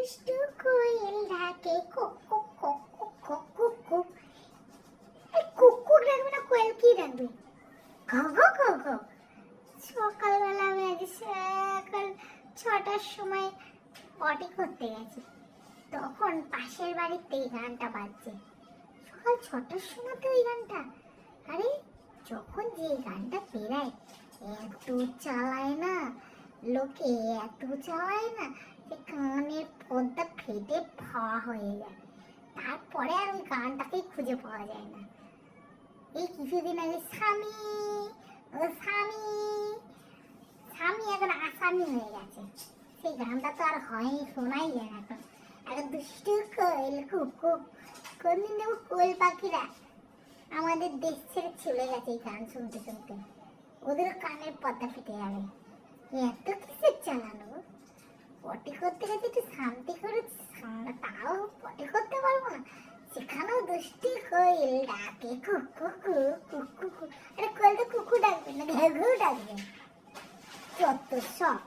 দুষ্টু কোয়েল ডাকে কক এই ডাকবে না, কোয়েল কি ডাকবে সকালবেলা সকাল ছটার সময় পটি করতে গেছি। তখন পাশের বাড়িতে এই গানটা বাজছে। সকাল ছটার সময় তো ওই গানটা। আরে, যখন যে গানটা পেরায় এত চালায় না, লোকে এত চালায় না, যে ফেটে ফাওয়া হয়ে যায়। তারপরে আর ওই গানটাকেই খুঁজে পাওয়া যায় না। এই কিছুদিন আগে স্বামী, ও স্বামী স্বামী এখন আসামি হয়ে গেছে। সেই গানটা তো আর হয়নি শোনাই যায় না এখন। এখন দুষ্টু কোয়েল কুকুর কোনদিন দেবো কোয়েল পাখিরা আমাদের দেশ ছেড়ে চলে গেছে এই গান শুনতে শুনতে। ওদের কানের পর্দা ফেটে যাবে। এত কিসের চালানো? পটি করতে গেছে একটু শান্তি করে তাও পটি করতে পারব না। সেখানেও দুষ্টি কোয়েল ডাকে কুকু কুকু আরে কোয়েল তো কুকু ডাকবে না ঘেঘু ডাকবে। চত্বর সব